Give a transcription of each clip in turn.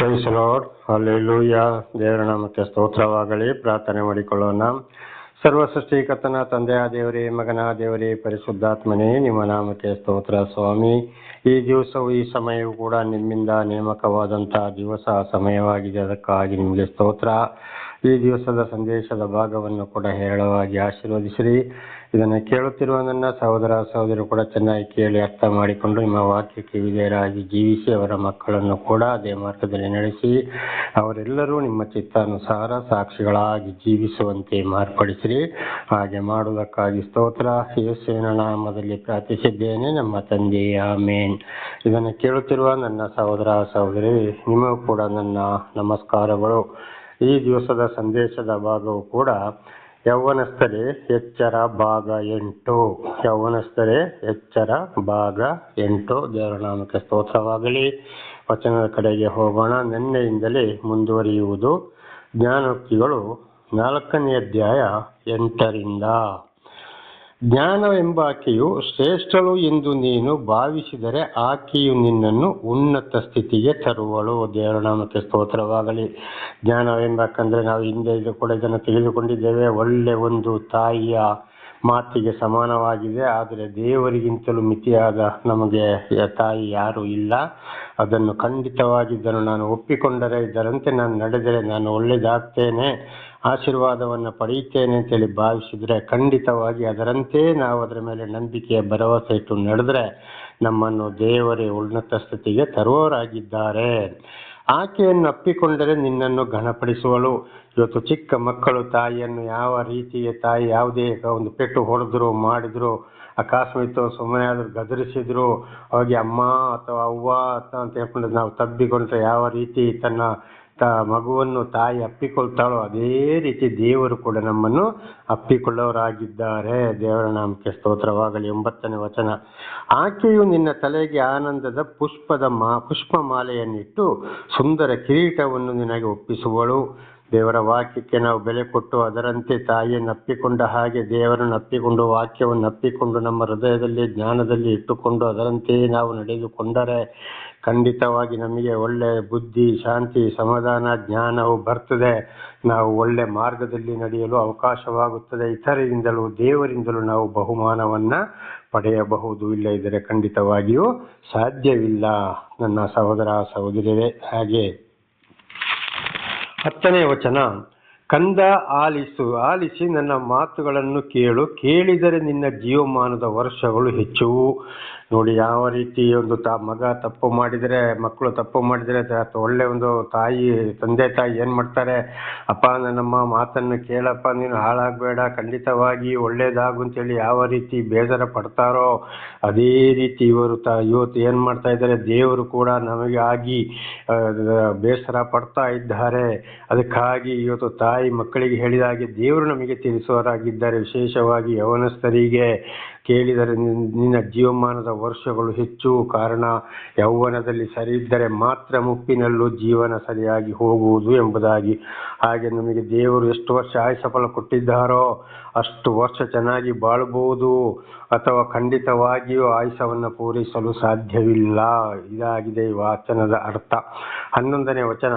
Price lord hallelujah ದೇವರ ನಾಮಕ್ಕೆ ಸ್ತೋತ್ರವಾಗಲಿ. ಪ್ರಾರ್ಥನೆ ಮಾಡಿಕೊಳ್ಳೋಣ. ಸರ್ವ ಸೃಷ್ಟಿಕರ್ತನ ತಂದೆಯ ದೇವರೇ, ಮಗನ ದೇವರೇ, ಪರಿಶುದ್ಧಾತ್ಮನೇ, ನಿಮ್ಮ ನಾಮಕ್ಕೆ ಸ್ತೋತ್ರ ಸ್ವಾಮಿ. ಈ ದಿವಸವು, ಈ ಸಮಯವು ಕೂಡ ನಿಮ್ಮಿಂದ ನೇಮಕವಾದಂತಹ ದಿವಸ, ಸಮಯವಾಗಿದೆ. ಅದಕ್ಕಾಗಿ ನಿಮಗೆ ಸ್ತೋತ್ರ. ಈ ದಿವಸದ ಸಂದೇಶದ ಭಾಗವನ್ನು ಕೂಡ ಹೇರಳವಾಗಿ ಆಶೀರ್ವದಿಸಿರಿ. ಇದನ್ನು ಕೇಳುತ್ತಿರುವ ನನ್ನ ಸಹೋದರ ಸಹೋದರಿ ಕೂಡ ಚೆನ್ನಾಗಿ ಕೇಳಿ ಅರ್ಥ ಮಾಡಿಕೊಂಡು ನಿಮ್ಮ ವಾಕ್ಯಕ್ಕೆ ವಿಧೇಯರಾಗಿ ಜೀವಿಸಿ ಅವರ ಮಕ್ಕಳನ್ನು ಕೂಡ ಅದೇ ಮಾರ್ಗದಲ್ಲಿ ನಡೆಸಿ ಅವರೆಲ್ಲರೂ ನಿಮ್ಮ ಚಿತ್ತಾನುಸಾರ ಸಾಕ್ಷಿಗಳಾಗಿ ಜೀವಿಸುವಂತೆ ಮಾರ್ಪಡಿಸಿರಿ. ಹಾಗೆ ಮಾಡುವುದಕ್ಕಾಗಿ ಸ್ತೋತ್ರ. ಯೇಸುವಿನ ನಾಮದಲ್ಲಿ ಪ್ರಾರ್ಥಿಸಿದ್ದೇನೆ. ನಮ್ಮ ತಂದೆಯ ಮೇನ್ ಇದನ್ನು ಕೇಳುತ್ತಿರುವ ನನ್ನ ಸಹೋದರ ಸಹೋದರಿ, ನಿಮಗೂ ಕೂಡ ನನ್ನ ನಮಸ್ಕಾರಗಳು. ಈ ದಿವಸದ ಸಂದೇಶದ ಭಾಗವು ಕೂಡ ಯೌವನಸ್ಥರೇ ಎಚ್ಚರ ಭಾಗ ಎಂಟು. ಯೌವನಸ್ಥರೇ ಎಚ್ಚರ ಭಾಗ ಎಂಟು. ದೇವರ ನಾಮಕ್ಕೆ ಸ್ತೋತ್ರವಾಗಲಿ. ವಚನದ ಕಡೆಗೆ ಹೋಗೋಣ. ನಿನ್ನೆಯಿಂದಲೇ ಮುಂದುವರಿಯುವುದು ಜ್ಞಾನೋಕ್ತಿಗಳು ನಾಲ್ಕನೇ ಅಧ್ಯಾಯ ಎಂಟರಿಂದ. ಜ್ಞಾನವೆಂಬಾಕೆಯು ಶ್ರೇಷ್ಠಳು ಎಂದು ನೀನು ಭಾವಿಸಿದರೆ ಆಕೆಯು ನಿನ್ನನ್ನು ಉನ್ನತ ಸ್ಥಿತಿಗೆ ತರುವಳು. ದೇವರ ನಾಮಕ್ಕೆ ಸ್ತೋತ್ರವಾಗಲಿ. ಜ್ಞಾನವೆಂಬಾಕಂದ್ರೆ ನಾವು ಹಿಂದೆ ಇದು ಕೂಡ ಇದನ್ನು ತಿಳಿದುಕೊಂಡಿದ್ದೇವೆ ಒಳ್ಳೆ ಒಂದು ತಾಯಿಯ ಮಾತಿಗೆ ಸಮಾನವಾಗಿದೆ, ಆದರೆ ದೇವರಿಗಿಂತಲೂ ಮಿತಿಯಾದ ನಮಗೆ ತಾಯಿ ಯಾರೂ ಇಲ್ಲ. ಅದನ್ನು ಖಂಡಿತವಾಗಿ ಇದನ್ನು ನಾನು ಒಪ್ಪಿಕೊಂಡರೆ, ಇದರಂತೆ ನಾನು ನಡೆದರೆ ನಾನು ಒಳ್ಳೆಯದಾಗ್ತೇನೆ, ಆಶೀರ್ವಾದವನ್ನು ಪಡೆಯುತ್ತೇನೆ ಅಂತೇಳಿ ಭಾವಿಸಿದರೆ ಖಂಡಿತವಾಗಿ ಅದರಂತೆ ನಾವು ಅದರ ಮೇಲೆ ನಂಬಿಕೆಯ ಭರವಸೆ ಇಟ್ಟು ನಡೆದರೆ ನಮ್ಮನ್ನು ದೇವರೇ ಉನ್ನತ ಸ್ಥಿತಿಗೆ ತರುವವರಾಗಿದ್ದಾರೆ. ಆಕೆಯನ್ನು ಅಪ್ಪಿಕೊಂಡರೆ ನಿನ್ನನ್ನು ಘನಪಡಿಸುವಳು. ಇವತ್ತು ಚಿಕ್ಕ ಮಕ್ಕಳು ತಾಯಿಯನ್ನು ಯಾವ ರೀತಿಯ ತಾಯಿ, ಯಾವುದೇ ಒಂದು ಪೆಟ್ಟು ಹೊಡೆದ್ರು, ಮಾಡಿದ್ರು, ಅಕಸ್ಮಾತ್ ಸುಮ್ಮನೆ ಆದರೂ ಗದರಿಸಿದ್ರು ಅವಾಗ ಅಮ್ಮ ಅಥವಾ ಅವ್ವ ಅಂತ ಹೇಳ್ಕೊಂಡು ನಾವು ತಬ್ಬಿಕೊಂಡ್ರೆ ಯಾವ ರೀತಿ ತನ್ನ ತ ಮಗುವನ್ನು ತಾಯಿ ಅಪ್ಪಿಕೊಳ್ತಾಳೋ ಅದೇ ರೀತಿ ದೇವರು ಕೂಡ ನಮ್ಮನ್ನು ಅಪ್ಪಿಕೊಳ್ಳೋರಾಗಿದ್ದಾರೆ. ದೇವರ ನಾಮಕ್ಕೆ ಸ್ತೋತ್ರವಾಗಲಿ. ಒಂಬತ್ತನೇ ವಚನ. ಆಕೆಯು ನಿನ್ನ ತಲೆಗೆ ಆನಂದದ ಪುಷ್ಪದ ಮಾ ಪುಷ್ಪ ಮಾಲೆಯನ್ನಿಟ್ಟು ಸುಂದರ ಕಿರೀಟವನ್ನು ನಿನಗೆ ಒಪ್ಪಿಸುವಳು. ದೇವರ ವಾಕ್ಯಕ್ಕೆ ನಾವು ಬೆಲೆ ಕೊಟ್ಟು ಅದರಂತೆ ತಾಯಿಯನ್ನು ಅಪ್ಪಿಕೊಂಡ ಹಾಗೆ ದೇವರನ್ನು ಅಪ್ಪಿಕೊಂಡು ವಾಕ್ಯವನ್ನು ಅಪ್ಪಿಕೊಂಡು ನಮ್ಮ ಹೃದಯದಲ್ಲಿ, ಜ್ಞಾನದಲ್ಲಿ ಇಟ್ಟುಕೊಂಡು ಅದರಂತೆಯೇ ನಾವು ನಡೆದುಕೊಂಡರೆ ಖಂಡಿತವಾಗಿ ನಮಗೆ ಒಳ್ಳೆ ಬುದ್ಧಿ, ಶಾಂತಿ, ಸಮಾಧಾನ, ಜ್ಞಾನವು ಬರ್ತದೆ. ನಾವು ಒಳ್ಳೆ ಮಾರ್ಗದಲ್ಲಿ ನಡೆಯಲು ಅವಕಾಶವಾಗುತ್ತದೆ. ಇತರರಿಂದಲೂ, ದೇವರಿಂದಲೂ ನಾವು ಬಹುಮಾನವನ್ನು ಪಡೆಯಬಹುದು. ಇಲ್ಲ ಇದ್ದರೆ ಖಂಡಿತವಾಗಿಯೂ ಸಾಧ್ಯವಿಲ್ಲ. ನನ್ನ ಸಹೋದರ, ಸಹೋದರಿಯರೇ, ಹಾಗೆ. ಹತ್ತನೇ ವಚನ. ಕಂದ ಆಲಿಸು. ಆಲಿಸಿ ನನ್ನ ಮಾತುಗಳನ್ನು ಕೇಳು. ಕೇಳಿದರೆ ನಿನ್ನ ಜೀವಮಾನದ ವರ್ಷಗಳು ಹೆಚ್ಚುವು. ನೋಡಿ ಯಾವ ರೀತಿ ಒಂದು ತಾ, ಮಗ ತಪ್ಪು ಮಾಡಿದರೆ, ಮಕ್ಕಳು ತಪ್ಪು ಮಾಡಿದರೆ ಒಳ್ಳೆ ಒಂದು ತಾಯಿ, ತಂದೆ ತಾಯಿ ಏನು ಮಾಡ್ತಾರೆ? ಅಪ್ಪ, ನನ್ನಮ್ಮ ಮಾತನ್ನು ಕೇಳಪ್ಪ, ನೀನು ಹಾಳಾಗಬೇಡ, ಖಂಡಿತವಾಗಿ ಒಳ್ಳೇದಾಗು ಅಂತೇಳಿ ಯಾವ ರೀತಿ ಬೇಸರ ಪಡ್ತಾರೋ, ಅದೇ ರೀತಿ ಇವರು ತ, ಇವತ್ತು ಏನು ಮಾಡ್ತಾ ಇದ್ದಾರೆ, ದೇವರು ಕೂಡ ನಮಗೆ ಆಗಿ ಬೇಸರ ಪಡ್ತಾ ಇದ್ದಾರೆ. ಅದಕ್ಕಾಗಿ ಇವತ್ತು ತಾಯಿ ಮಕ್ಕಳಿಗೆ ಹೇಳಿದ ಹಾಗೆ ದೇವರು ನಮಗೆ ತಿಳಿಸೋರಾಗಿದ್ದಾರೆ ವಿಶೇಷವಾಗಿ ಯವನಸ್ಥರಿಗೆ. ಕೇಳಿದರೆ ನಿನ್ನ ಜೀವಮಾನದ ವರ್ಷಗಳು ಹೆಚ್ಚು ಕಾರಣ ಯೌವನದಲ್ಲಿ ಸರಿ ಇದ್ದರೆ ಮಾತ್ರ ಮುಪ್ಪಿನಲ್ಲೂ ಜೀವನ ಸರಿಯಾಗಿ ಹೋಗುವುದು ಎಂಬುದಾಗಿ. ಹಾಗೆ ನಮಗೆ ದೇವರು ಎಷ್ಟು ವರ್ಷ ಆಯುಷ ಫಲ ಕೊಟ್ಟಿದ್ದಾರೋ ಅಷ್ಟು ವರ್ಷ ಚೆನ್ನಾಗಿ ಬಾಳಬಹುದು ಅಥವಾ ಖಂಡಿತವಾಗಿಯೂ ಆಯುಷವನ್ನು ಪೂರೈಸಲು ಸಾಧ್ಯವಿಲ್ಲ. ಇದಾಗಿದೆ ಈ ವಾಚನದ ಅರ್ಥ. ಹನ್ನೊಂದನೇ ವಚನ.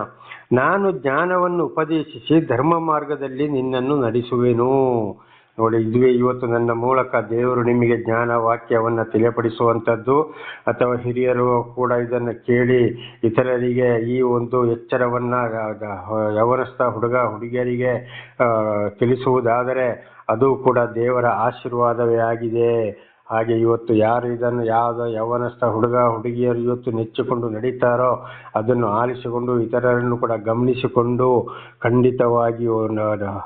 ನಾನು ಜ್ಞಾನವನ್ನು ಉಪದೇಶಿಸಿ ಧರ್ಮ ಮಾರ್ಗದಲ್ಲಿ ನಿನ್ನನ್ನು ನಡೆಸುವೆನು. ನೋಡಿ, ಇದುವೇ ಇವತ್ತು ನನ್ನ ಮೂಲಕ ದೇವರು ನಿಮಗೆ ಜ್ಞಾನ ವಾಕ್ಯವನ್ನು ತಿಳಿಯಪಡಿಸುವಂಥದ್ದು. ಅಥವಾ ಹಿರಿಯರು ಕೂಡ ಇದನ್ನು ಕೇಳಿ ಇತರರಿಗೆ ಈ ಒಂದು ಎಚ್ಚರವನ್ನು ಯವನಸ್ಥ ಹುಡುಗ, ಹುಡುಗಿಯರಿಗೆ ತಿಳಿಸುವುದಾದರೆ ಅದು ಕೂಡ ದೇವರ ಆಶೀರ್ವಾದವೇ ಆಗಿದೆ. ಹಾಗೆ ಇವತ್ತು ಯಾರು ಇದನ್ನು ಯಾವ ಯವನಸ್ಥ ಹುಡುಗ, ಹುಡುಗಿಯರು ಇವತ್ತು ನೆಚ್ಚಿಕೊಂಡು ನಡೀತಾರೋ ಅದನ್ನು ಆಲಿಸಿಕೊಂಡು ಇತರರನ್ನು ಕೂಡ ಗಮನಿಸಿಕೊಂಡು ಖಂಡಿತವಾಗಿಯೂ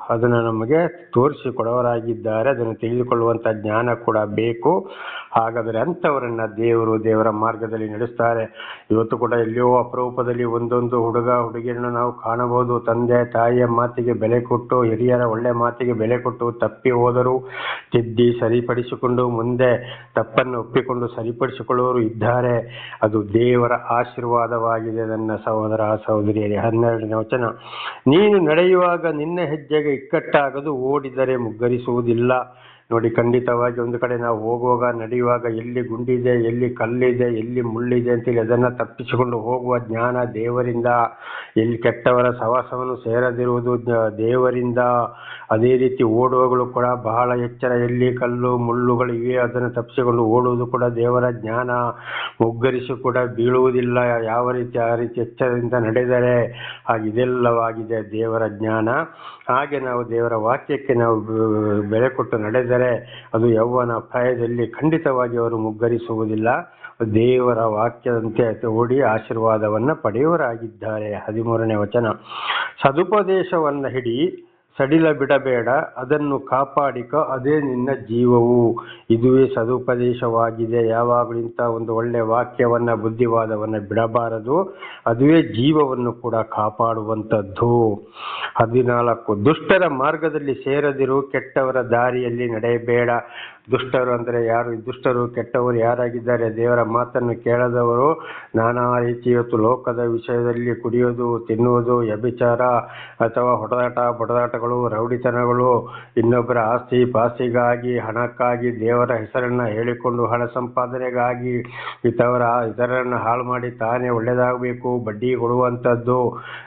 ಅದನ್ನು ನಮಗೆ ತೋರಿಸಿ ತೋರಿಸಿಕೊಡೋರಾಗಿದ್ದಾರೆ ಅದನ್ನು ತಿಳಿದುಕೊಳ್ಳುವಂಥ ಜ್ಞಾನ ಕೂಡ ಬೇಕು. ಹಾಗಾದರೆ ಅಂಥವರನ್ನು ದೇವರು ದೇವರ ಮಾರ್ಗದಲ್ಲಿ ನಡೆಸ್ತಾರೆ. ಇವತ್ತು ಕೂಡ ಎಲ್ಲಿಯೋ ಅಪರೂಪದಲ್ಲಿ ಒಂದೊಂದು ಹುಡುಗ, ಹುಡುಗಿಯನ್ನು ನಾವು ಕಾಣಬಹುದು. ತಂದೆ, ತಾಯಿಯ ಮಾತಿಗೆ ಬೆಲೆ ಕೊಟ್ಟು, ಹಿರಿಯರ ಒಳ್ಳೆ ಮಾತಿಗೆ ಬೆಲೆ ಕೊಟ್ಟು ತಪ್ಪಿ ಹೋದರು, ತಿದ್ದಿ ಸರಿಪಡಿಸಿಕೊಂಡು ಮುಂದೆ ತಪ್ಪನ್ನು ಒಪ್ಪಿಕೊಂಡು ಸರಿಪಡಿಸಿಕೊಳ್ಳುವರು ಇದ್ದಾರೆ. ಅದು ದೇವರ ಆಶೀರ್ವಾದವಾಗಿದೆ ನನ್ನ ಸಹೋದರ, ಸಹೋದರಿಯರೇ. ಹನ್ನೆರಡನೇ ವಚನ. ನೀನು ನಡೆಯುವಾಗ ನಿನ್ನ ಹೆಜ್ಜೆಗೆ ಇಕ್ಕಟ್ಟಾಗದು ಓಡಿದರೆ ಮುಗ್ಗರಿಸುವುದಿಲ್ಲ. ನೋಡಿ, ಖಂಡಿತವಾಗಿ ಒಂದು ಕಡೆ ನಾವು ಹೋಗುವಾಗ, ನಡೆಯುವಾಗ ಎಲ್ಲಿ ಗುಂಡಿದೆ, ಎಲ್ಲಿ ಕಲ್ಲಿದೆ, ಎಲ್ಲಿ ಮುಳ್ಳಿದೆ ಅಂತೇಳಿ ಅದನ್ನು ತಪ್ಪಿಸಿಕೊಂಡು ಹೋಗುವ ಜ್ಞಾನ ದೇವರಿಂದ, ಎಲ್ಲಿ ಕೆಟ್ಟವರ ಸವಾಸವನ್ನು ಸೇರದಿರುವುದು ದೇವರಿಂದ, ಅದೇ ರೀತಿ ಓಡುವಗಳು ಕೂಡ ಬಹಳ ಎಚ್ಚರ, ಎಲ್ಲಿ ಕಲ್ಲು, ಮುಳ್ಳುಗಳು ಇವೆ ಅದನ್ನು ತಪ್ಪಿಸಿಕೊಂಡು ಓಡುವುದು ಕೂಡ ದೇವರ ಜ್ಞಾನ. ಮುಗ್ಗರಿಸಿ ಕೂಡ ಬೀಳುವುದಿಲ್ಲ, ಯಾವ ರೀತಿ, ಆ ರೀತಿ ಎಚ್ಚರದಿಂದ ನಡೆದರೆ, ಹಾಗೆ ಇದೆಲ್ಲವಾಗಿದೆ ದೇವರ ಜ್ಞಾನ. ಹಾಗೆ ನಾವು ದೇವರ ವಾಕ್ಯಕ್ಕೆ ನಾವು ಬೆಳೆ ಕೊಟ್ಟು ನಡೆದರೆ ಅದು ಯೌವನ ಪ್ರಾಯದಲ್ಲಿ ಖಂಡಿತವಾಗಿ ಅವರು ಮುಗ್ಗರಿಸುವುದಿಲ್ಲ. ದೇವರ ವಾಕ್ಯದಂತೆ ಓಡಿ ಆಶೀರ್ವಾದವನ್ನು ಪಡೆಯುವರಾಗಿದ್ದಾರೆ ಹದಿಮೂರನೇ ವಚನ. ಸದುಪದೇಶವನ್ನು ಹಿಡಿ ಸಡಿಲ ಬಿಡಬೇಡ ಅದನ್ನು ಕಾಪಾಡಿಕ, ಅದೇ ನಿನ್ನ ಜೀವವು. ಇದುವೇ ಸದುಪದೇಶವಾಗಿದೆ. ಯಾವಾಗಲೂ ಇಂಥ ಒಂದು ಒಳ್ಳೆಯ ವಾಕ್ಯವನ್ನು ಬುದ್ಧಿವಾದವನ್ನು ಬಿಡಬಾರದು. ಅದುವೇ ಜೀವವನ್ನು ಕೂಡ ಕಾಪಾಡುವಂಥದ್ದು. ಹದಿನಾಲ್ಕು, ದುಷ್ಟರ ಮಾರ್ಗದಲ್ಲಿ ಸೇರದಿರು, ಕೆಟ್ಟವರ ದಾರಿಯಲ್ಲಿ ನಡೆಯಬೇಡ. ದುಷ್ಟರು ಅಂದರೆ ಯಾರು? ದುಷ್ಟರು ಕೆಟ್ಟವರು ಯಾರಾಗಿದ್ದಾರೆ? ದೇವರ ಮಾತನ್ನು ಕೇಳದವರು ನಾನಾ ರೀತಿ ಇವತ್ತು ಲೋಕದ ವಿಷಯದಲ್ಲಿ ಕುಡಿಯೋದು, ತಿನ್ನುವುದು, ವ್ಯಭಿಚಾರ ಅಥವಾ ಹೊಡೆದಾಟ, ಬಡದಾಟಗಳು, ರೌಡಿತನಗಳು, ಇನ್ನೊಬ್ಬರ ಆಸ್ತಿ ಪಾಸ್ತಿಗಾಗಿ, ಹಣಕ್ಕಾಗಿ, ದೇವರ ಹೆಸರನ್ನು ಹೇಳಿಕೊಂಡು ಹಣ ಸಂಪಾದನೆಗಾಗಿ ಇತವರ ಇತರರನ್ನು ಹಾಳು ಮಾಡಿ ತಾನೇ ಒಳ್ಳೆಯದಾಗಬೇಕು ಬಡ್ಡಿ ಕೊಡುವಂಥದ್ದು,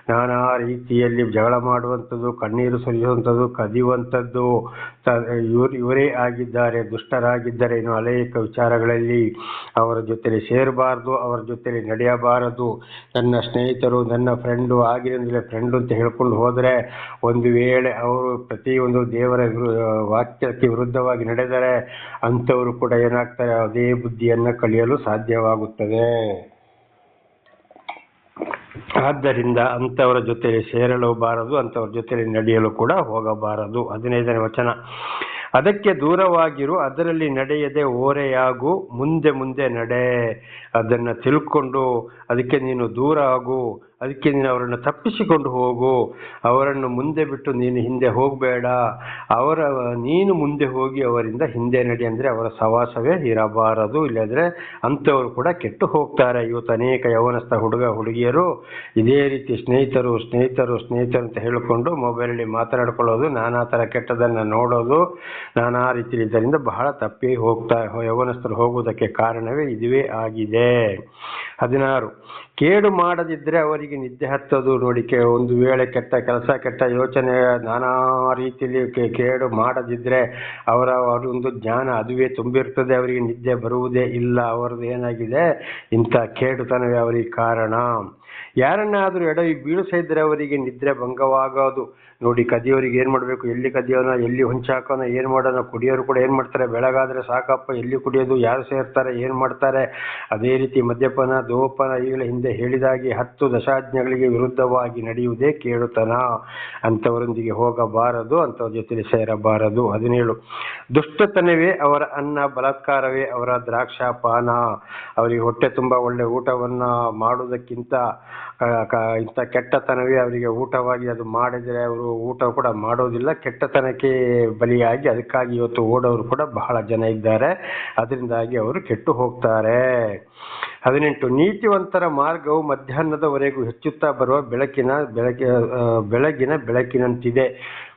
ನಾನಾ ರೀತಿಯಲ್ಲಿ ಜಗಳ ಮಾಡುವಂಥದ್ದು, ಕಣ್ಣೀರು ಸುರಿಯುವಂಥದ್ದು, ಕದಿಯುವಂಥದ್ದು ಇವರು, ಇವರೇ ಆಗಿದ್ದಾರೆ, ದುಷ್ಟರಾಗಿದ್ದರೆ ಇನ್ನು ಅನೇಕ ವಿಚಾರಗಳಲ್ಲಿ ಅವರ ಜೊತೆಲಿ ಸೇರಬಾರದು, ಅವರ ಜೊತೆಲಿ ನಡೆಯಬಾರದು. ನನ್ನ ಸ್ನೇಹಿತರು, ನನ್ನ ಫ್ರೆಂಡು ಆಗಿನಿಂದಲೇ ಫ್ರೆಂಡು ಅಂತ ಹೇಳ್ಕೊಂಡು ಹೋದರೆ ಒಂದು ವೇಳೆ ಅವರು ಪ್ರತಿಯೊಂದು ದೇವರ ವಿರು- ವಾಕ್ಯಕ್ಕೆ ವಿರುದ್ಧವಾಗಿ ನಡೆದರೆ ಅಂಥವರು ಕೂಡ ಏನಾಗ್ತಾರೆ, ಅದೇ ಬುದ್ಧಿಯನ್ನು ಕಲಿಯಲು ಸಾಧ್ಯವಾಗುತ್ತದೆ. ಆದ್ದರಿಂದ ಅಂಥವರ ಜೊತೆಯಲ್ಲಿ ಸೇರಲು ಬಾರದು ಅಂಥವ್ರ ಜೊತೆಯಲ್ಲಿ ನಡೆಯಲು ಕೂಡ ಹೋಗಬಾರದು. ಹದಿನೈದನೇ ವಚನ. ಅದಕ್ಕೆ ದೂರವಾಗಿರು, ಅದರಲ್ಲಿ ನಡೆಯದೆ ಓರೆಯಾಗು, ಮುಂದೆ ಮುಂದೆ ನಡೆ. ಅದನ್ನು ತಿಳ್ಕೊಂಡು, ಅದಕ್ಕೆ ನೀನು ದೂರ ಆಗು. ಅದಕ್ಕೆ ನೀನು ಅವರನ್ನು ತಪ್ಪಿಸಿಕೊಂಡು ಹೋಗು. ಅವರನ್ನು ಮುಂದೆ ಬಿಟ್ಟು ನೀನು ಹಿಂದೆ ಹೋಗಬೇಡ. ಅವರ, ನೀನು ಮುಂದೆ ಹೋಗಿ ಅವರಿಂದ ಹಿಂದೆ ನಡಿ ಅಂದರೆ ಅವರ ಸವಾಸವೇ ಇರಬಾರದು. ಇಲ್ಲದ್ರೆ ಅಂಥವರು ಕೂಡ ಕೆಟ್ಟು ಹೋಗ್ತಾರೆ. ಇವತ್ತು ಅನೇಕ ಯವನಸ್ಥ ಹುಡುಗ, ಹುಡುಗಿಯರು ಇದೇ ರೀತಿ ಸ್ನೇಹಿತರು ಸ್ನೇಹಿತರು ಸ್ನೇಹಿತರು ಅಂತ ಹೇಳಿಕೊಂಡು ಮೊಬೈಲಲ್ಲಿ ಮಾತನಾಡ್ಕೊಳ್ಳೋದು ನಾನಾ ಥರ ಕೆಟ್ಟದನ್ನು ನೋಡೋದು ನಾನಾ ರೀತಿಯಲ್ಲಿ ಇದರಿಂದ ಬಹಳ ತಪ್ಪಿ ಹೋಗ್ತಾ, ಯವನಸ್ಥರು ಹೋಗುವುದಕ್ಕೆ ಕಾರಣವೇ ಇದುವೇ ಆಗಿದೆ. ಹದಿನಾರು. ಕೇಡು ಮಾಡದಿದ್ದರೆ ಅವರಿಗೆ ನಿದ್ದೆ ಹತ್ತೋದು ನೋಡಿ ಕೆ ಒಂದು ವೇಳೆ ಕೆಟ್ಟ ಕೆಲಸ, ಕೆಟ್ಟ ಯೋಚನೆ, ನಾನಾ ರೀತಿಯಲ್ಲಿ ಕೇಡು ಮಾಡದಿದ್ದರೆ ಅವರ ಒಂದು ಜ್ಞಾನ ಅದುವೇ ತುಂಬಿರ್ತದೆ, ಅವರಿಗೆ ನಿದ್ದೆ ಬರುವುದೇ ಇಲ್ಲ. ಅವರದ್ದು ಏನಾಗಿದೆ? ಇಂಥ ಕೇಡುತನವೇ ಅವರಿಗೆ ಕಾರಣ. ಯಾರನ್ನಾದರೂ ಎಡವಿ ಬೀಳಿಸಿದ್ರೆ ಅವರಿಗೆ ನಿದ್ರೆ ಭಂಗವಾಗೋದು. ನೋಡಿ ಕದಿಯೋರಿಗೆ ಏನು ಮಾಡಬೇಕು? ಎಲ್ಲಿ ಕದಿಯೋನ, ಎಲ್ಲಿ ಹೊಂಚಾಕೋನ, ಏನು ಮಾಡೋಣ? ಕುಡಿಯೋರು ಕೂಡ ಏನು ಮಾಡ್ತಾರೆ? ಬೆಳಗಾದ್ರೆ ಸಾಕಪ್ಪ, ಎಲ್ಲಿ ಕುಡಿಯೋದು? ಯಾರು ಸೇರ್ತಾರೆ? ಏನು ಮಾಡ್ತಾರೆ? ಅದೇ ರೀತಿ ಮದ್ಯಪಾನ ಧೂಪನ ಈಗಲೇ ಹಿಂದೆ ಹೇಳಿದಾಗಿ ಹತ್ತು ದಶಾಜ್ಞೆಗಳಿಗೆ ವಿರುದ್ಧವಾಗಿ ನಡೆಯುವುದೇ ಕೇಳುತ್ತನ ಅಂಥವರೊಂದಿಗೆ ಹೋಗಬಾರದು, ಅಂಥವ್ರ ಜೊತೆಲಿ ಸೇರಬಾರದು. ಹದಿನೇಳು. ದುಷ್ಟತನವೇ ಅವರ ಅನ್ನ, ಬಲಾತ್ಕಾರವೇ ಅವರ ದ್ರಾಕ್ಷಾಪಾನ. ಅವರಿಗೆ ಹೊಟ್ಟೆ ತುಂಬ ಒಳ್ಳೆ ಊಟವನ್ನ ಮಾಡುವುದಕ್ಕಿಂತ ಇಂಥ ಕೆಟ್ಟತನವೇ ಅವರಿಗೆ ಊಟವಾಗಿ ಅದು ಮಾಡಿದರೆ ಅವರು ಊಟ ಕೂಡ ಮಾಡೋದಿಲ್ಲ. ಕೆಟ್ಟತನಕ್ಕೆ ಬಲಿಯಾಗಿ ಅದಕ್ಕಾಗಿ ಇವತ್ತು ಓಡೋರು ಕೂಡ ಬಹಳ ಜನ ಇದ್ದಾರೆ. ಅದರಿಂದಾಗಿ ಅವರು ಕೆಟ್ಟು ಹೋಗ್ತಾರೆ. ಹದಿನೆಂಟು, ನೀತಿವಂತರ ಮಾರ್ಗವು ಮಧ್ಯಾಹ್ನದವರೆಗೂ ಹೆಚ್ಚುತ್ತಾ ಬರುವ ಬೆಳಕಿನ ಬೆಳಕಿನ ಬೆಳಗಿನ ಬೆಳಕಿನಂತಿದೆ.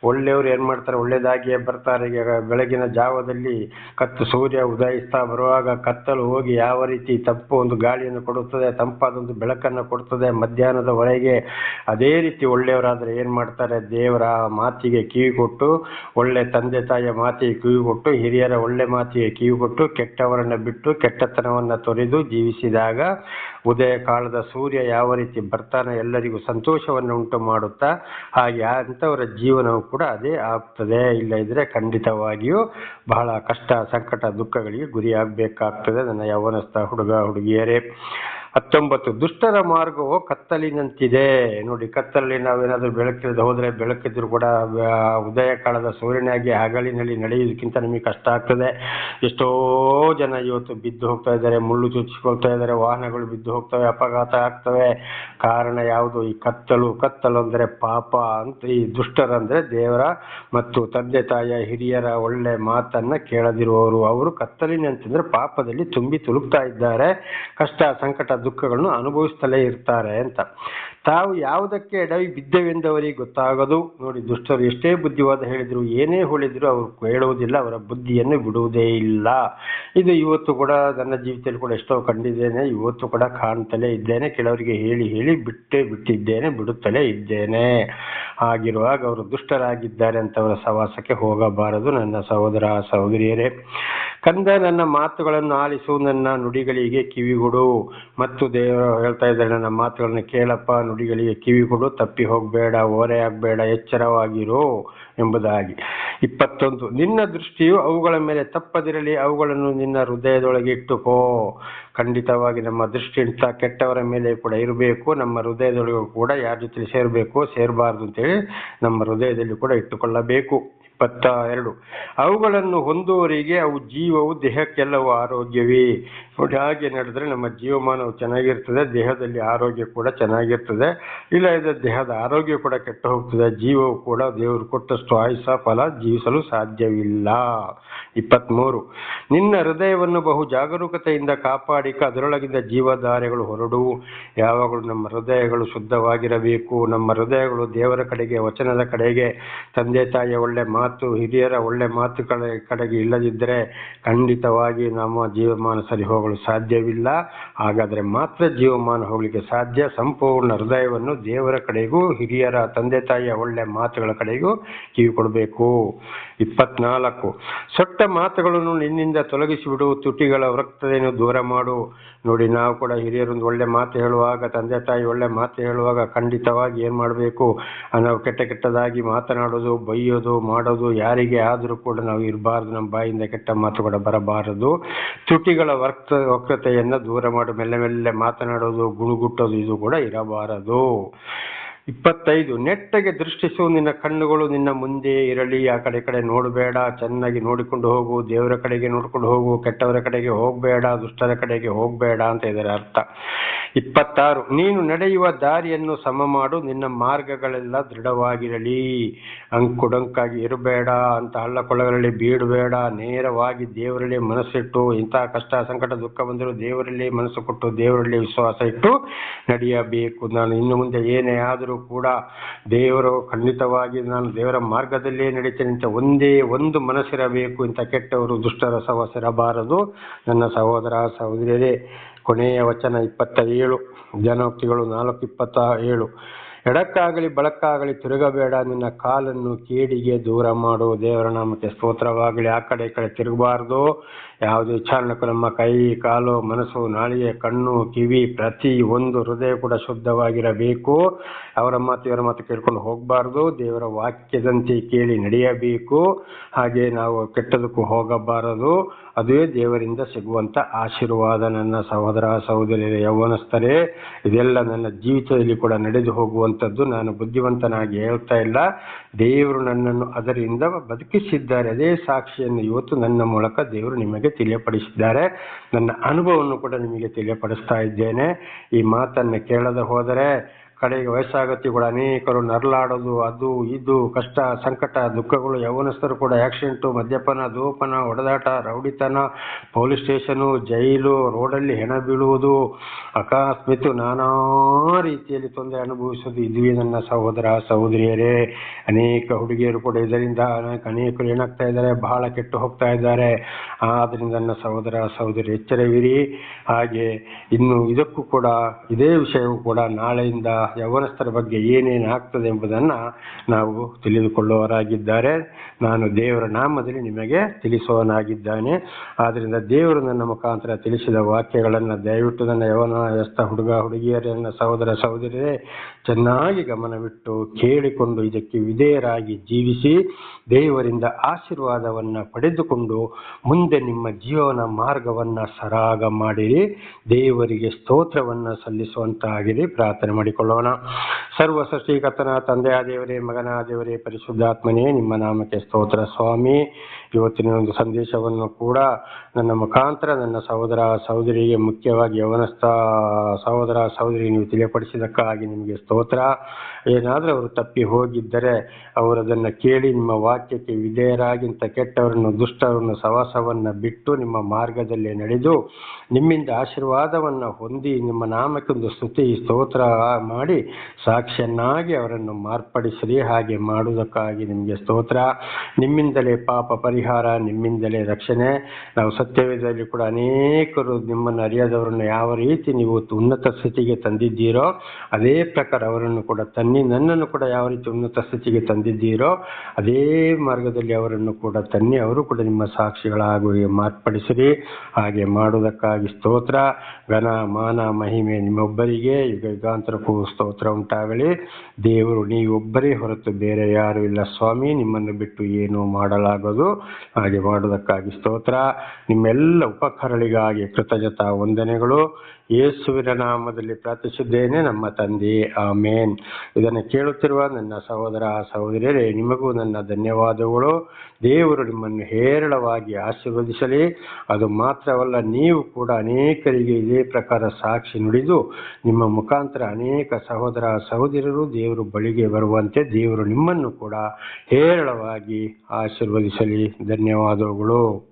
ಒಳ್ಳೆಯವರು ಏನು ಮಾಡ್ತಾರೆ? ಒಳ್ಳೆಯದಾಗಿಯೇ ಬರ್ತಾರೆ. ಈಗ ಬೆಳಗಿನ ಜಾವದಲ್ಲಿ ಕತ್ತು ಸೂರ್ಯ ಉದಯಿಸ್ತಾ ಬರುವಾಗ ಕತ್ತಲು ಹೋಗಿ ಯಾವ ರೀತಿ ತಪ್ಪು ಒಂದು ಗಾಳಿಯನ್ನು ಕೊಡುತ್ತದೆ, ತಂಪಾದೊಂದು ಬೆಳಕನ್ನು ಕೊಡುತ್ತದೆ, ಮಧ್ಯಾಹ್ನದವರೆಗೆ ಅದೇ ರೀತಿ ಒಳ್ಳೆಯವರಾದರೆ ಏನು ಮಾಡ್ತಾರೆ? ದೇವರ ಮಾತಿಗೆ ಕಿವಿ ಕೊಟ್ಟು, ಒಳ್ಳೆ ತಂದೆ ತಾಯಿಯ ಮಾತಿಗೆ ಕಿವಿ ಕೊಟ್ಟು, ಹಿರಿಯರ ಒಳ್ಳೆ ಮಾತಿಗೆ ಕಿವಿ ಕೊಟ್ಟು, ಕೆಟ್ಟವರನ್ನು ಬಿಟ್ಟು, ಕೆಟ್ಟತನವನ್ನು ತೊರೆದು ಜೀವಿಸಿದಾಗ ಉದಯ ಕಾಲದ ಸೂರ್ಯ ಯಾವ ರೀತಿ ಬರ್ತಾನೆ ಎಲ್ಲರಿಗೂ ಸಂತೋಷವನ್ನು ಉಂಟು ಮಾಡುತ್ತಾ, ಹಾಗೆ ಅಂಥವರ ಜೀವನವು ಕೂಡ ಅದೇ ಆಗ್ತದೆ. ಇಲ್ಲ ಇದ್ರೆ ಖಂಡಿತವಾಗಿಯೂ ಬಹಳ ಕಷ್ಟ, ಸಂಕಟ, ದುಃಖಗಳಿಗೆ ಗುರಿಯಾಗಬೇಕಾಗ್ತದೆ. ನನ್ನ ಯೌವನಸ್ಥ ಹುಡುಗ, ಹುಡುಗಿಯರೇ. ಹತ್ತೊಂಬತ್ತು. ದುಷ್ಟರ ಮಾರ್ಗವು ಕತ್ತಲಿನಂತಿದೆ. ನೋಡಿ, ಕತ್ತಲಲ್ಲಿ ನಾವೇನಾದರೂ ಬೆಳಕಿಲ್ಲದೆ ಹೋದರೆ ಬೆಳಕಿದ್ರು ಕೂಡ ಉದಯ ಕಾಲದ ಸೂರ್ಯನಾಗಿ ಹಗಲಿನಲ್ಲಿ ನಡೆಯೋದಕ್ಕಿಂತ ನಮಗೆ ಕಷ್ಟ ಆಗ್ತದೆ. ಎಷ್ಟೋ ಜನ ಇವತ್ತು ಬಿದ್ದು ಹೋಗ್ತಾ ಇದ್ದಾರೆ, ಮುಳ್ಳು ಚುಚ್ಚಿಕೊಳ್ತಾ ಇದ್ದಾರೆ, ವಾಹನಗಳು ಬಿದ್ದು ಹೋಗ್ತವೆ, ಅಪಘಾತ ಆಗ್ತವೆ. ಕಾರಣ ಯಾವುದು? ಈ ಕತ್ತಲು. ಕತ್ತಲು ಅಂದರೆ ಪಾಪ ಅಂತ ಈ ದುಷ್ಟರಂದರೆ ದೇವರ ಮತ್ತು ತಂದೆ ತಾಯಿಯ ಹಿರಿಯರ ಒಳ್ಳೆ ಮಾತನ್ನು ಕೇಳದಿರುವವರು. ಅವರು ಕತ್ತಲಿನಂತಂದರೆ ಪಾಪದಲ್ಲಿ ತುಂಬಿ ತುಳುಕ್ತಾ ಇದ್ದಾರೆ. ಕಷ್ಟ, ಸಂಕಟ ದುಃಖಗಳನ್ನು ಅನುಭವಿಸ್ತಲೇ ಇರ್ತಾರೆ ಅಂತ. ತಾವು ಯಾವುದಕ್ಕೆ ಎಡವಿ ಬಿದ್ದೆವೆಂದವರಿಗೆ ಗೊತ್ತಾಗದು. ನೋಡಿ, ದುಷ್ಟರು ಎಷ್ಟೇ ಬುದ್ಧಿವಾದ ಹೇಳಿದ್ರು, ಏನೇ ಹೇಳಿದ್ರು ಅವರು ಹೇಳುವುದಿಲ್ಲ, ಅವರ ಬುದ್ಧಿಯನ್ನು ಬಿಡುವುದೇ ಇಲ್ಲ. ಇದು ಇವತ್ತು ಕೂಡ ನನ್ನ ಜೀವಿತದಲ್ಲಿ ಕೂಡ ಎಷ್ಟೋ ಕಂಡಿದ್ದೇನೆ, ಇವತ್ತು ಕೂಡ ಕಾಣ್ತಲೇ ಇದ್ದೇನೆ, ಕೆಲವರಿಗೆ ಹೇಳಿ ಹೇಳಿ ಬಿಟ್ಟೇ ಬಿಟ್ಟಿದ್ದೇನೆ, ಬಿಡುತ್ತಲೇ ಇದ್ದೇನೆ. ಆಗಿರುವಾಗ ಅವರು ದುಷ್ಟರಾಗಿದ್ದಾರೆ ಅಂತ ಅವರ ಸವಾಸಕ್ಕೆ ಹೋಗಬಾರದು, ನನ್ನ ಸಹೋದರ ಸಹೋದರಿಯರೇ. ಕಂದ, ನನ್ನ ಮಾತುಗಳನ್ನು ಆಲಿಸು, ನನ್ನ ನುಡಿಗಳಿಗೆ ಕಿವಿಗೊಡು. ಮತ್ತು ದೇವರು ಹೇಳ್ತಾ ಇದ್ದಾರೆ ನನ್ನ ಮಾತುಗಳನ್ನು ಕೇಳಪ್ಪ ನುಡಿಗಳಿಗೆ ಕಿವಿಗೊಡು ತಪ್ಪಿ ಹೋಗಬೇಡ ಓರೆಯಾಗಬೇಡ ಎಚ್ಚರವಾಗಿರು ಎಂಬುದಾಗಿ. ಇಪ್ಪತ್ತೊಂದು, ನಿನ್ನ ದೃಷ್ಟಿಯು ಅವುಗಳ ಮೇಲೆ ತಪ್ಪದಿರಲಿ, ಅವುಗಳನ್ನು ನಿನ್ನ ಹೃದಯದೊಳಗೆ ಇಟ್ಟುಕೋ ಖಂಡಿತವಾಗಿ ನಮ್ಮ ದೃಷ್ಟಿ ಇಂಥ ಕೆಟ್ಟವರ ಮೇಲೆ ಕೂಡ ಇರಬೇಕು, ನಮ್ಮ ಹೃದಯದೊಳಗೂ ಕೂಡ ಯಾರ ಜೊತೆ ಸೇರಬೇಕು, ಸೇರಬಾರ್ದು ಅಂತೇಳಿ ನಮ್ಮ ಹೃದಯದಲ್ಲಿ ಕೂಡ ಇಟ್ಟುಕೊಳ್ಳಬೇಕು. ಇಪ್ಪತ್ತ ಎರಡು ಅವುಗಳನ್ನು ಹೊಂದುವವರಿಗೆ ಅವು ಜೀವವು ದೇಹಕ್ಕೆಲ್ಲವೂ ಆರೋಗ್ಯವೇ. ನೋಡಿ, ಹಾಗೆ ನಡೆದ್ರೆ ನಮ್ಮ ಜೀವಮಾನವು ಚೆನ್ನಾಗಿರ್ತದೆ, ದೇಹದಲ್ಲಿ ಆರೋಗ್ಯ ಕೂಡ ಚೆನ್ನಾಗಿರ್ತದೆ. ಇಲ್ಲ ಇದ್ರೆ ದೇಹದ ಆರೋಗ್ಯ ಕೂಡ ಕೆಟ್ಟು ಹೋಗ್ತದೆ, ಜೀವವು ಕೂಡ ದೇವರು ಕೊಟ್ಟಷ್ಟು ಆಯುಷ ಫಲ ಜೀವಿಸಲು ಸಾಧ್ಯವಿಲ್ಲ. ಇಪ್ಪತ್ಮೂರು. ನಿನ್ನ ಹೃದಯವನ್ನು ಬಹು ಜಾಗರೂಕತೆಯಿಂದ ಕಾಪಾಡಿಕ ಅದರೊಳಗಿಂದ ಜೀವಧಾರೆಗಳು ಹೊರಡು. ಯಾವಾಗಲೂ ನಮ್ಮ ಹೃದಯಗಳು ಶುದ್ಧವಾಗಿರಬೇಕು. ನಮ್ಮ ಹೃದಯಗಳು ದೇವರ ಕಡೆಗೆ, ವಚನದ ಕಡೆಗೆ, ತಂದೆ ತಾಯಿಯ ಒಳ್ಳೆ ಮಾತು, ಹಿರಿಯರ ಒಳ್ಳೆ ಮಾತುಗಳ ಕಡೆಗೆ ಇಲ್ಲದಿದ್ದರೆ ಖಂಡಿತವಾಗಿ ನಮ್ಮ ಜೀವಮಾನ ಸರಿ ಹೋಗಲು ಸಾಧ್ಯವಿಲ್ಲ. ಹಾಗಾದರೆ ಮಾತ್ರ ಜೀವಮಾನ ಹೋಗಲಿಕ್ಕೆ ಸಾಧ್ಯ. ಸಂಪೂರ್ಣ ಹೃದಯವನ್ನು ದೇವರ ಕಡೆಗೂ, ಹಿರಿಯರ ತಂದೆ ತಾಯಿಯ ಒಳ್ಳೆ ಮಾತುಗಳ ಕಡೆಗೂ ಕಿವಿ ಕೊಡಬೇಕು. ಇಪ್ಪತ್ನಾಲ್ಕು. ಸೊಟ್ಟ ಮಾತುಗಳನ್ನು ನಿನ್ನಿಂದ ತೊಲಗಿಸಿಬಿಡು. ತುಟಿಗಳ ವೃತ್ತತೆಯನ್ನು ದೂರ ಮಾಡು. ನೋಡಿ, ನಾವು ಕೂಡ ಹಿರಿಯರೊಂದು ಒಳ್ಳೆ ಮಾತು ಹೇಳುವಾಗ, ತಂದೆ ತಾಯಿ ಒಳ್ಳೆ ಮಾತು ಹೇಳುವಾಗ ಖಂಡಿತವಾಗಿ ಏನು ಮಾಡಬೇಕು? ನಾವು ಕೆಟ್ಟ ಕೆಟ್ಟದಾಗಿ ಮಾತನಾಡೋದು, ಬೈಯೋದು, ಮಾಡೋದು ಯಾರಿಗೆ ಆದರೂ ಕೂಡ ನಾವು ಇರಬಾರ್ದು, ನಮ್ಮ ಬಾಯಿಂದ ಕೆಟ್ಟ ಮಾತು ಕೂಡ ಬರಬಾರದು. ತುಟಿಗಳ ವರ್ತ ವಕ್ರತೆಯನ್ನು ದೂರ ಮಾಡು ಮೆಲ್ಲ ಮೆಲ್ಲ ಮಾತನಾಡೋದು, ಗುಣುಗುಟ್ಟೋದು, ಇದು ಕೂಡ ಇರಬಾರದು. ಇಪ್ಪತ್ತೈದು, ನೆಟ್ಟಗೆ ದೃಷ್ಟಿಸು ನಿನ್ನ ಕಣ್ಣುಗಳು ನಿನ್ನ ಮುಂದೆ ಇರಲಿ. ಆ ಕಡೆ ಕಡೆ ನೋಡಬೇಡ, ಚೆನ್ನಾಗಿ ನೋಡಿಕೊಂಡು ಹೋಗು, ದೇವರ ಕಡೆಗೆ ನೋಡಿಕೊಂಡು ಹೋಗು, ಕೆಟ್ಟವರ ಕಡೆಗೆ ಹೋಗಬೇಡ, ದುಷ್ಟರ ಕಡೆಗೆ ಹೋಗಬೇಡ ಅಂತ ಇದರ ಅರ್ಥ. ಇಪ್ಪತ್ತಾರು, ನೀನು ನಡೆಯುವ ದಾರಿಯನ್ನು ಸಮ ಮಾಡು ನಿನ್ನ ಮಾರ್ಗಗಳೆಲ್ಲ ದೃಢವಾಗಿರಲಿ. ಅಂಕುಡಂಕಾಗಿ ಇರಬೇಡ, ಅಂತ ಹಳ್ಳ ಕೊಳ್ಳಗಳಲ್ಲಿ ಬೀಡಬೇಡ ನೇರವಾಗಿ ದೇವರಲ್ಲಿ ಮನಸ್ಸಿಟ್ಟು ಇಂತಹ ಕಷ್ಟ, ಸಂಕಟ, ದುಃಖ ಬಂದರೂ ದೇವರಲ್ಲಿ ಮನಸ್ಸು ಕೊಟ್ಟು, ದೇವರಲ್ಲಿ ವಿಶ್ವಾಸ ಇಟ್ಟು ನಡೆಯಬೇಕು. ನಾನು ಇನ್ನು ಮುಂದೆ ಏನೇ ಆದರೂ ಕೂಡ ದೇವರು ಖಂಡಿತವಾಗಿ ನಾನು ದೇವರ ಮಾರ್ಗದಲ್ಲೇ ನಡೀತೇನೆ ಅಂತ ಒಂದೇ ಒಂದು ಮನಸ್ಸಿರಬೇಕು ಇಂಥ ಕೆಟ್ಟವರು, ದುಷ್ಟರ ಸವಸಿರಬಾರದು ನನ್ನ ಸಹೋದರ, ಸಹೋದರಿಯರೇ, ಕೊನೆಯ ವಚನ ಇಪ್ಪತ್ತ ಏಳು ಜನೋಕ್ತಿಗಳು ನಾಲ್ಕು ಇಪ್ಪತ್ತ ಏಳು ಎಡಕ್ಕಾಗಲಿ ಬಳಕ್ಕಾಗಲಿ ತಿರುಗಬೇಡ, ನಿನ್ನ ಕಾಲನ್ನು ಕೇಡಿಗೆ ದೂರ ಮಾಡು. ದೇವರ ನಾಮಕ್ಕೆ ಸ್ತೋತ್ರವಾಗಲಿ. ಆ ಕಡೆ ಈ ಕಡೆ ತಿರುಗಬಾರ್ದು. ಯಾವುದೇ ಚಾರಣಕ್ಕೂ ನಮ್ಮ ಕೈ, ಕಾಲು, ಮನಸ್ಸು, ನಾಳಿಗೆ, ಕಣ್ಣು, ಕಿವಿ ಪ್ರತಿ ಒಂದು ಹೃದಯ ಕೂಡ ಶುದ್ಧವಾಗಿರಬೇಕು. ಅವರ ಮಾತು, ಇವರ ಮಾತು ಕೇಳ್ಕೊಂಡು ಹೋಗಬಾರ್ದು. ದೇವರ ವಾಕ್ಯದಂತೆ ಕೇಳಿ ನಡೆಯಬೇಕು. ಹಾಗೆ ನಾವು ಕೆಟ್ಟದಕ್ಕೂ ಹೋಗಬಾರದು. ಅದುವೇ ದೇವರಿಂದ ಸಿಗುವಂಥ ಆಶೀರ್ವಾದ ನನ್ನ ಸಹೋದರ, ಸಹೋದರಿಯರ, ಯೌವನಸ್ಥರೇ. ಇದೆಲ್ಲ ನನ್ನ ಜೀವಿತದಲ್ಲಿ ಕೂಡ ನಡೆದು ಹೋಗುವಂಥದ್ದು ನಾನು ಬುದ್ಧಿವಂತನಾಗಿ ಹೇಳ್ತಾ ಇಲ್ಲ. ದೇವರು ನನ್ನನ್ನು ಅದರಿಂದ ಬದುಕಿಸಿದ್ದಾರೆ. ಅದೇ ಸಾಕ್ಷಿಯನ್ನು ಇವತ್ತು ನನ್ನ ಮೂಲಕ ದೇವರು ನಿಮಗೆ ತಿಳಿಯಪಡಿಸಿದ್ದಾರೆ. ನನ್ನ ಅನುಭವವನ್ನು ಕೂಡ ನಿಮಗೆ ತಿಳಿಯಪಡಿಸ್ತಾ ಇದ್ದೇನೆ. ಈ ಮಾತನ್ನು ಕೇಳದೆ ಹೋದರೆ ಕಡೆಗೆ ವಯಸ್ಸಾಗತಿ ಕೂಡ ಅನೇಕರು ನರಳಾಡೋದು ಅದು ಇದು, ಕಷ್ಟ, ಸಂಕಟ, ದುಃಖಗಳು, ಯೌವನಸ್ಥರು ಕೂಡ ಆಕ್ಸಿಡೆಂಟು ಮದ್ಯಪಾನ ಧೂಪನ ಹೊಡೆದಾಟ ರೌಡಿತನ ಪೊಲೀಸ್ ಸ್ಟೇಷನು ಜೈಲು, ರೋಡಲ್ಲಿ ಹೆಣ ಬೀಳುವುದು, ಅಕಸ್ಮಿತ್ ನಾನಾ ರೀತಿಯಲ್ಲಿ ತೊಂದರೆ ಅನುಭವಿಸೋದು ಇದುವೇ ನನ್ನ ಸಹೋದರ, ಸಹೋದರಿಯರೇ. ಅನೇಕ ಹುಡುಗಿಯರು ಕೂಡ ಇದರಿಂದ ಅನೇಕ ಅನೇಕರು ಏನಾಗ್ತಾ ಇದ್ದಾರೆ, ಬಹಳ ಕೆಟ್ಟು ಹೋಗ್ತಾ ಇದ್ದಾರೆ. ಆದ್ದರಿಂದ ನನ್ನ ಸಹೋದರ, ಸಹೋದರಿ, ಎಚ್ಚರವಿರಿ. ಹಾಗೆ ಇನ್ನು ಇದಕ್ಕೂ ಕೂಡ, ಇದೇ ವಿಷಯವೂ ಕೂಡ ನಾಳೆಯಿಂದ ಯೌವನಸ್ಥರ ಬಗ್ಗೆ ಏನೇನು ಆಗ್ತದೆ ಎಂಬುದನ್ನು ನಾವು ತಿಳಿದುಕೊಳ್ಳುವವರಾಗಿದ್ದಾರೆ. ನಾನು ದೇವರ ನಾಮದಲ್ಲಿ ನಿಮಗೆ ತಿಳಿಸುವವನಾಗಿದ್ದಾನೆ. ಆದ್ದರಿಂದ ದೇವರು ನನ್ನ ಮುಖಾಂತರ ತಿಳಿಸಿದ ವಾಕ್ಯಗಳನ್ನು ದಯವಿಟ್ಟು ನನ್ನ ಯೌವನಸ್ಥ ಹುಡುಗ ಹುಡುಗಿಯರನ್ನ ಸಹೋದರ ಸಹೋದರಿಯರೇ, ಚೆನ್ನಾಗಿ ಗಮನವಿಟ್ಟು ಕೇಳಿಕೊಂಡು ಇದಕ್ಕೆ ವಿಧೇಯರಾಗಿ ಜೀವಿಸಿ ದೇವರಿಂದ ಆಶೀರ್ವಾದವನ್ನು ಪಡೆದುಕೊಂಡು ಮುಂದೆ ನಿಮ್ಮ ಜೀವನ ಮಾರ್ಗವನ್ನು ಸರಾಗ ಮಾಡಿರಿ. ದೇವರಿಗೆ ಸ್ತೋತ್ರವನ್ನು ಸಲ್ಲಿಸುವಂತಾಗಿರಿ. ಪ್ರಾರ್ಥನೆ ಮಾಡಿಕೊಳ್ಳೋಣ. ಸರ್ವ ಸೃಷ್ಟಿಕರ್ತನ ತಂದೆಯ ದೇವರೇ, ಮಗನ ದೇವರೇ, ಪರಿಶುದ್ಧಾತ್ಮನೇ, ನಿಮ್ಮ ನಾಮಕ್ಕೆ ಸ್ತೋತ್ರ ಸ್ವಾಮಿ. ಇವತ್ತಿನ ಒಂದು ಸಂದೇಶವನ್ನು ಕೂಡ ನನ್ನ ಮುಖಾಂತರ ನನ್ನ ಸಹೋದರ ಸಹೋದರಿಗೆ, ಮುಖ್ಯವಾಗಿ ಯವನಸ್ಥ ಸಹೋದರ ಸಹೋದರಿ ನೀವು ತಿಳಿಯಪಡಿಸಿದಕ್ಕಾಗಿ ನಿಮಗೆ ಸ್ತೋತ್ರ. ಏನಾದರೂ ಅವರು ತಪ್ಪಿ ಹೋಗಿದ್ದರೆ ಅವರು ಕೇಳಿ ನಿಮ್ಮ ವಾಕ್ಯಕ್ಕೆ ವಿಧೇಯರಾಗಿಂತ ಕೆಟ್ಟವರನ್ನು ದುಷ್ಟರನ್ನು ಸವಾಸವನ್ನು ಬಿಟ್ಟು ನಿಮ್ಮ ಮಾರ್ಗದಲ್ಲಿ ನಡೆದು ನಿಮ್ಮಿಂದ ಆಶೀರ್ವಾದವನ್ನು ಹೊಂದಿ ನಿಮ್ಮ ನಾಮಕ್ಕೊಂದು ಸ್ತುತಿ, ಸ್ತೋತ್ರ ಮಾಡಿ ಮಾಡಿ ಸಾಕ್ಷಿಯನ್ನಾಗಿ ಅವರನ್ನು ಮಾರ್ಪಡಿಸಿರಿ. ಹಾಗೆ ಮಾಡುವುದಕ್ಕಾಗಿ ನಿಮಗೆ ಸ್ತೋತ್ರ. ನಿಮ್ಮಿಂದಲೇ ಪಾಪ ಪರಿಹಾರ, ನಿಮ್ಮಿಂದಲೇ ರಕ್ಷಣೆ. ನಾವು ಸತ್ಯವೇದದಲ್ಲಿ ಕೂಡ ಅನೇಕರು ನಿಮ್ಮನ್ನು ಅರಿಯದವರನ್ನು ಯಾವ ರೀತಿ ನೀವು ಉನ್ನತ ಸ್ಥಿತಿಗೆ ತಂದಿದ್ದೀರೋ, ಅದೇ ಪ್ರಕಾರ ಅವರನ್ನು ಕೂಡ ತನ್ನಿ, ನನ್ನನ್ನು ಕೂಡ ಯಾವ ರೀತಿ ಉನ್ನತ ಸ್ಥಿತಿಗೆ ತಂದಿದ್ದೀರೋ, ಅದೇ ಮಾರ್ಗದಲ್ಲಿ ಅವರನ್ನು ಕೂಡ ತನ್ನಿ, ಅವರು ಕೂಡ ನಿಮ್ಮ ಸಾಕ್ಷಿಗಳಾಗುವ ಮಾರ್ಪಡಿಸಿರಿ. ಹಾಗೆ ಮಾಡುವುದಕ್ಕಾಗಿ ಸ್ತೋತ್ರ. ಘನ, ಮಾನ, ಮಹಿಮೆ ನಿಮ್ಮೊಬ್ಬರಿಗೆ. ಯುಗ ಯುಗಾಂತರಕ್ಕೂ ಸ್ತೋತ್ರ ಉಂಟಾಗಲಿ. ದೇವರು, ನೀವೊಬ್ಬರೇ ಹೊರತು ಬೇರೆ ಯಾರು ಇಲ್ಲ. ಸ್ವಾಮಿ, ನಿಮ್ಮನ್ನು ಬಿಟ್ಟು ಏನು ಮಾಡಲಾಗದು. ಹಾಗೆ ಮಾಡುವುದಕ್ಕಾಗಿ ಸ್ತೋತ್ರ. ನಿಮ್ಮೆಲ್ಲ ಉಪಕರಣಿಗಾಗಿ ಕೃತಜ್ಞತಾ ವಂದನೆಗಳು. ಯೇಸುವಿನ ನಾಮದಲ್ಲಿ ಪ್ರಾರ್ಥಿಸಿದ್ದೇನೆ ನಮ್ಮ ತಂದೆ. ಆಮೇನ್. ಇದನ್ನು ಕೇಳುತ್ತಿರುವ ನನ್ನ ಸಹೋದರ ಸಹೋದರಿಯರೇ, ನಿಮಗೂ ನನ್ನ ಧನ್ಯವಾದಗಳು. ದೇವರು ನಿಮ್ಮನ್ನು ಹೇರಳವಾಗಿ ಆಶೀರ್ವದಿಸಲಿ. ಅದು ಮಾತ್ರವಲ್ಲ, ನೀವು ಕೂಡ ಅನೇಕರಿಗೆ ಇದೇ ಪ್ರಕಾರ ಸಾಕ್ಷಿ ನುಡಿದು ನಿಮ್ಮ ಮುಖಾಂತರ ಅನೇಕ ಸಹೋದರ ಸಹೋದರರು ದೇವರು ಬಳಿಗೆ ಬರುವಂತೆ ದೇವರು ನಿಮ್ಮನ್ನು ಕೂಡ ಹೇರಳವಾಗಿ ಆಶೀರ್ವದಿಸಲಿ. ಧನ್ಯವಾದಗಳು.